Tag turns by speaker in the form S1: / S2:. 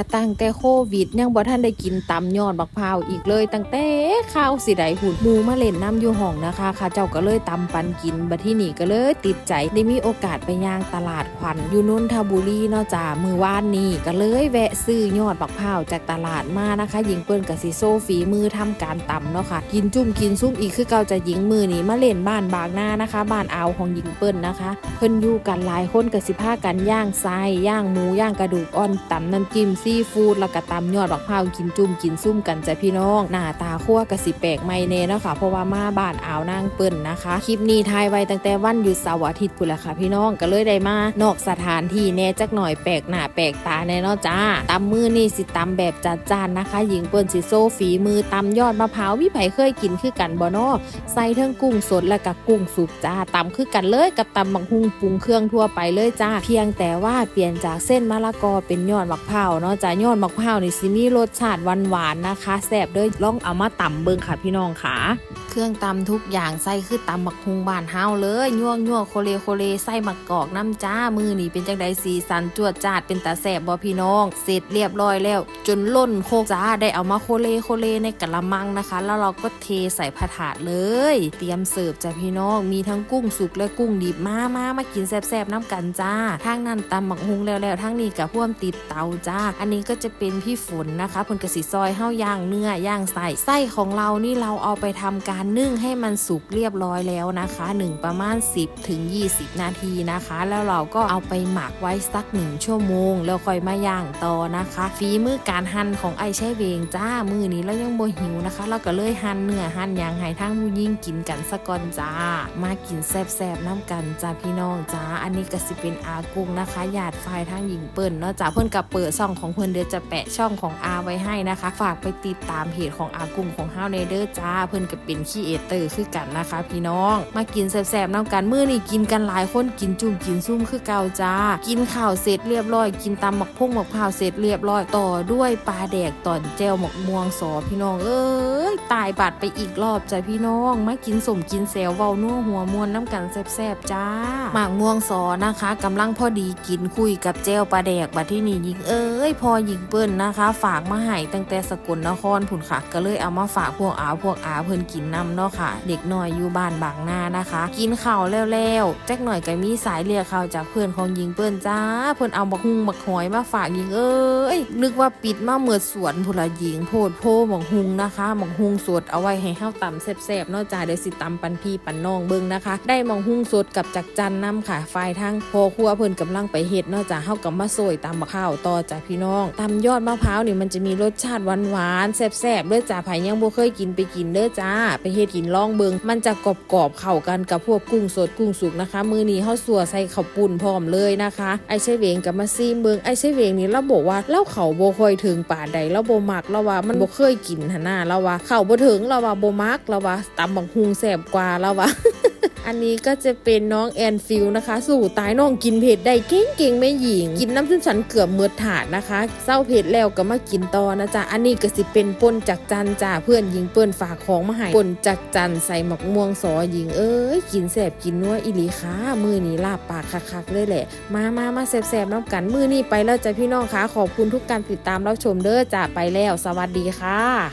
S1: ระตั้งแต่โควิดยังบ่ทันได้กินตำยอดบักพร้าวอีกเลย ตั้งแต่ข้าวสิไดหุ่นหมูมาเล่นน้ำอยู่ห้องนะคะข้าเจ้าก็เลยตำปันกินบัดที่นี่ก็เลยติดใจได้มีโอกาสไปย่างตลาดขวัญอยู่นนทบุรีเนาะจ้ามือว่านนี้ก็เลยแวะซื้อยอดบักพร้าวจากตลาดมานะคะหญิงเปิ้นกับสิโซฝีมือทำการตำเนาะค่ะกินจุ่มกินซุ่มอีกคือเก่าจะหญิงมือนี้มาเล่นบ้านบางหน้านะคะ บ้านเอาของหญิงเปิ้นนะคะ เพิ่นอยู่กันหลายคนกับสิพากันย่างไส้ย่างหมูย่างกระดูกอ่อนตำน้ำจิ้มซีีฟู้ดแล้วก็ตำยอดบักพร้าวกินจุ่มกินซุ่มกันจ้ะพี่น้อง หน้าตาคั่วกับสิแปลกไม่เน่นะค่ะเพราะว่ามาบ้านอาวนางเปิ้นนะคะ คลิปนี้ทายไว้ตั้งแต่วันหยุดเสาร์อาทิตย์พุ่นละค่ะพี่น้องก็เลยได้มานอกสถานที่แน่จักหน่อยแปลกหน้าแปลกตาแน่นาะจ้าตำมือนี่สิตำแบบจัดจานนะคะ หญิงเปิ้นสิโซฝีมือตำยอดมะพร้าววิไผเคยกินคือกันบ่นาะใส่เทั้งกุ้งสดและกับกุ้งสุกจ้าตำคือกันเลยกับตำบักฮุงปรุงเครื่องทั่วไปเลยจ้า เพียงแต่ว่าเปลี่ยนจากเส้นมะละกอเป็นยอดมะพร้าวเนาะจ้ายอดมะพร้าวนี่สิมีรสชาติหวานๆนะคะแซ่บเด้อลองเอามาตำเบิ่งค่ะพี่น้องค่ะ เครื่องตำทุกอย่างใส่คือตำบักฮุงบ้านเฮาเลยย่วงย่วงโคเลโคเลใส่มะกอกน้ำจ้ามือนี่เป็นจังไดสีสันจวดจาดเป็นตาแซ่บบ่พี่น้อง เสร็จเรียบร้อยแล้ว จนล้นโคกจ้าได้เอามาโคเลโคเลในกะละมังนะคะ แล้วเราก็เทใส่ผาถาดเลย เตรียมเสิร์ฟจ้ะพี่น้องมีทั้งกุ้งสุกและกุ้งดิบมามามากินแซ่บๆน้ำกันจ้าทางนั้นตำหมักฮุงแล้วแล้วทางนี้กับพ่วมติดเตาจ้าอันนี้ก็จะเป็นพี่ฝนนะคะผลกระสีซอยเฮาย่างเนื้อย่างใส่ไส้ของเรานี่เราเอาไปทำการนึ่งให้มันสุกเรียบร้อยแล้วนะคะหนึ่งประมาณ 10ถึง20 นาทีนะคะ แล้วเราก็เอาไปหมักไว้สักหนึ่งชั่วโมง แล้วค่อยมาย่างต่อนะคะฝีมือการหั่นของไอใช้เวงจ้ามือนี้เรายังบ่หิวนะคะ เราก็เลยหั่นเนื้อหั่นยางให้ทั้งผู้ยิ่งกินกันสะก่อนจ้า มากินแซ่บๆน้ำกันจ้าพี่น้องจ้าอันนี้ก็สิเป็นอากุ้งนะคะญาติฝ่ายทั้งหญิงเปิ้นเนาะจ้าเพิ่นกับเปิดช่องของเพิ่นเดี๋ยวจะแปะช่องของอาไว้ให้นะคะ ฝากไปติดตามเพจของอากุ้งของเฮาวในเด้อจ้า เพิ่นก็เป็นขี้เอเตอร์คือกันนะคะ พี่น้อง มากินแซ่บๆน้ำกันมื้อนี้กินกันหลายคนกินจุ่มกินซุ่มคือเก่าจ้า กินข้าวเสร็จเรียบร้อย กินตำหมักพุ่งหมักพร้าวเสร็จเรียบร้อยต่อด้วยปลาแดกตอนแจวหมกม่วงสอพี่น้องเอ้ยตายบาดไปอีกรอบจ้ะพี่น้องมากินสมกินแซวเว้านัวหัวมวนน้ำกันแซ่บๆจ้าหมากม่วงสอนะคะกำลังพอดีกินคุยกับแจวปลาแดกบัดที่นี่ยิงเอ้ยพอยิงเปิ้นนะคะ ฝากมาให้ตั้งแต่สกลนครผุนค่ะ ก็เลยเอามาฝากพวกอาวพวกอาเพิ่นกินน้ำเนาะค่ะ เด็กน้อยอยู่บ้านบางหน้านะคะ กินข้าวแล้วๆจักหน่อยก็มีสายเรียกข่าวจากเพื่อนของยิงเปิ้นจ้า เพิ่นเอาบักฮุงบักหอยมาฝากยิงเอ้ยนึกว่าปิดมาเหมือดสวนพุนละยิงโพดโพบักฮุงนะคะบักฮุงสดเอาไว้ให้เฮาต่ำแซ่บๆเนาะจ้าเดี๋ยวสิตำปันพี่ปันน้องเบิ่งนะคะ ได้บักฮุงสดกับจักจันน้ำค่ะฝ่ายทั้งพอครัวเพิ่นกำลังไปเฮ็ดเนาะจ้าเฮากับมาโซยตำบักข้าวต่อจ้าพี่น้องตำยอดมะพร้าวนี่มันจะมีรสชาติหวานๆแซ่บๆเด้อจ้าไผยังบ่เคยกินไปกินเด้อจ้า ไปเฮ็ดกินลองเบิงมันจะกรอบๆเข้ากันกับพวกกุ้งสดกุ้งสุกนะคะ มือนี้เฮาสัวใส่ข้าวปุ้นพร้อมเลยนะคะ ไอ้ใช่เวงกับมาซีมเบิงไอ้ใช่เวงนี่เราบอกว่าเล่าเขาบ่ค่อยถึงป่าใดเราบ่มักเราว่ามันบ่เคยกินหั่นน่ะเราว่าเขาบ่ถึงเราว่าบ่มักเราว่าตำบักฮุงแซ่บกว่าเราว่า อันนี้ก็จะเป็นน้องแอนฟิลนะคะ สู่ตายน้องกินเผ็ดได้เก่งเก่งไม่หญิง กินน้ำซึ่งฉันเกือบเมือถาดนะคะเศร้าเผ็ดแล้วก็มากินต่อนะจ๊ะ อันนี้ก็สิเป็นป่นจากจันจ้าเพื่อนหญิงเปิ้นฝากของมาให้ป่นจากจันใส่หมกม่วงสอหญิงเอ้ยกินแสบกินนัวอิลีค่ะมือนี้ลาบปากคักๆเลยแหละ มามามาแสบๆน้ำกันมือนี้ไปแล้วจ้ะพี่น้องคะขอบคุณทุกการติดตามรับชมเด้อจ้าไปแล้ว สวัสดีค่ะ